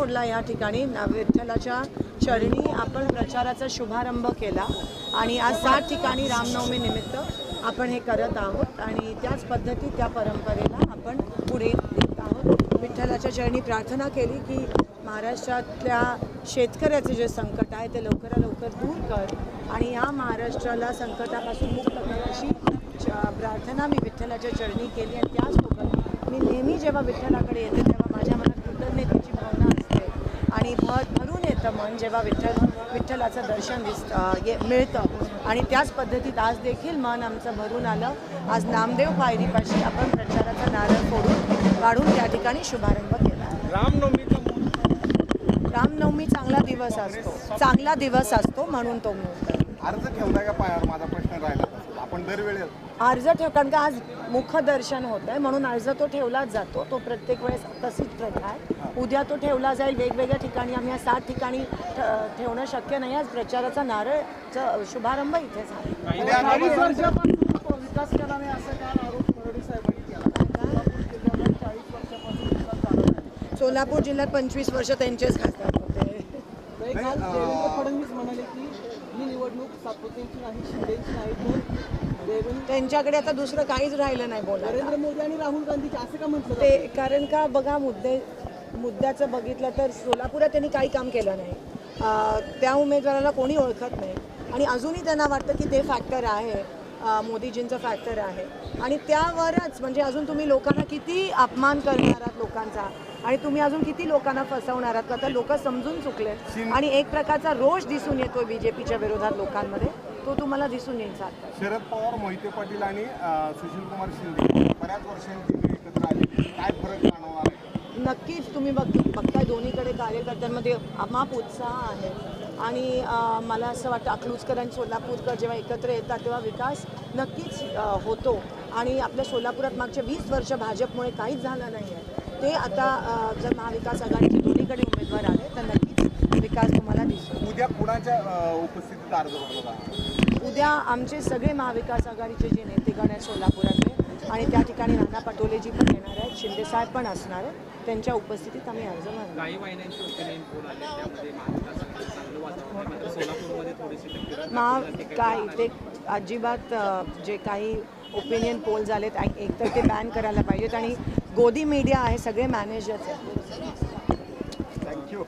सोलापूरला या ठिकाणी. विठ्ठलाच्या चरणी आपण प्रचाराचा शुभारंभ केला आणि आज सात ठिकाणी रामनवमी निमित्त आपण हे करत आहोत आणि त्याच पद्धती त्या परंपरेला आपण पुढे देत आहोत. विठ्ठलाच्या चरणी प्रार्थना केली की महाराष्ट्रातल्या शेतकऱ्याचे जे संकट आहे ते लवकरात लवकर दूर कर आणि या महाराष्ट्राला संकटापासून मुक्त कर अशी प्रार्थना मी विठ्ठलाच्या चरणी केली आणि त्याचसोबत मी नेहमी जेव्हा विठ्ठलाकडे येते तेव्हा माझ्या मनात कृतज्ञतेची भावना असते आणि भर भरून येतं मन जेव्हा विठ्ठल विठ्ठलाचं दर्शन दिसतं मिळतं. आणि त्याच पद्धतीत आज देखील मन आमचं भरून आलं. आज नामदेव पायरीपाशी आपण प्रचाराचा नारळ फोडून काढून त्या ठिकाणी शुभारंभ केला. रामनवमीचा रामनवमी चांगला दिवस असतो. चांगला दिवस असतो म्हणून तो मुहूर्त. अर्ज ठेवला का पायावर? माझा प्रश्न राहिला. आपण अर्ज ठेव कारण का आज मुखदर्शन होत आहे म्हणून अर्ज तो ठेवलाच जातो. तो प्रत्येक वेळेस तशीच प्रथा आहे. उद्या तो ठेवला जाईल. वेगवेगळ्या ठिकाणी आम्ही या सात ठिकाणी ठ- ठेवणं शक्य नाही. आज प्रचाराचा नारळचा शुभारंभ इथे झाला. चाळीस वर्षापासून विकास केला नाही असं काय आरोप साहेबांनी केला? चाळीस वर्षापासून सोलापूर जिल्ह्यात पंचवीस वर्ष त्यांचेच खासदार होते तर काल देवेंद्र फडणवीस म्हणाले की ही निवडणूक सातपुतेंची नाही शिंदेची नाही तर देवेंद्र त्यांच्याकडे आता दुसरं काहीच राहिलं नाही बोलायला. नरेंद्र मोदी आणि राहुल गांधीचे असं का म्हटलं ते कारण का बघा मुद्दे मुद्द्याचं बघितलं तर सोलापुरात त्यांनी काही काम केलं नाही. अं, त्या उमेदवाराला कोणी ओळखत नाही. आणि अजूनही त्यांना वाटतं की ते फॅक्टर आहे. अं, मोदीजींचं फॅक्टर आहे. आणि त्यावरच म्हणजे अजून तुम्ही लोकांना किती अपमान करणार आहात लोकांचा आणि तुम्ही अजून किती लोकांना फसवणार आहात? का तर लोक समजून चुकले. आणि एक प्रकारचा रोष दिसून येतोय बीजेपीच्या विरोधात लोकांमध्ये. तो तुम्हाला दिसून येईल आता. शरद पवार मोहिते पाटील आणि सुशील कुमार शिंदे बऱ्याच वर्षांची ते एकत्र आले काय फरक जाणवणार नक्कीच तुम्ही बघ बघताय दोन्हीकडे कार्यकर्त्यांमध्ये अमाप उत्साह आहे. आणि मला असं वाटतं अकलूजकर आणि सोलापूरकर जेव्हा एकत्र येतात तेव्हा विकास नक्कीच होतो. आणि आपल्या सोलापुरात मागच्या वीस वर्ष भाजपमुळे काहीच झालं नाही आहे ते आता जर महाविकास आघाडीचे दोन्हीकडे उमेदवार आले तर नक्कीच विकास तुम्हाला दिसतो उद्या कुणाच्या उपस्थितीत अर्ज भरला जाणार? उद्या आमचे सगळे महाविकास आघाडीचे जे नेतेगण आहेत सोलापुरातले आणि त्या ठिकाणी नाना पटोलेजी पण येणार आहेत शिंदेसाहेब पण असणार आहेत त्यांच्या उपस्थितीत आम्ही अर्ज टक्केवारी महा काय ते अजिबात जे काही ओपिनियन पोल झालेत. एकतर ते बॅन करायला पाहिजेत. आणि गोदी मीडिया आहे सगळे मॅनेजर्स आहेत. थँक्यू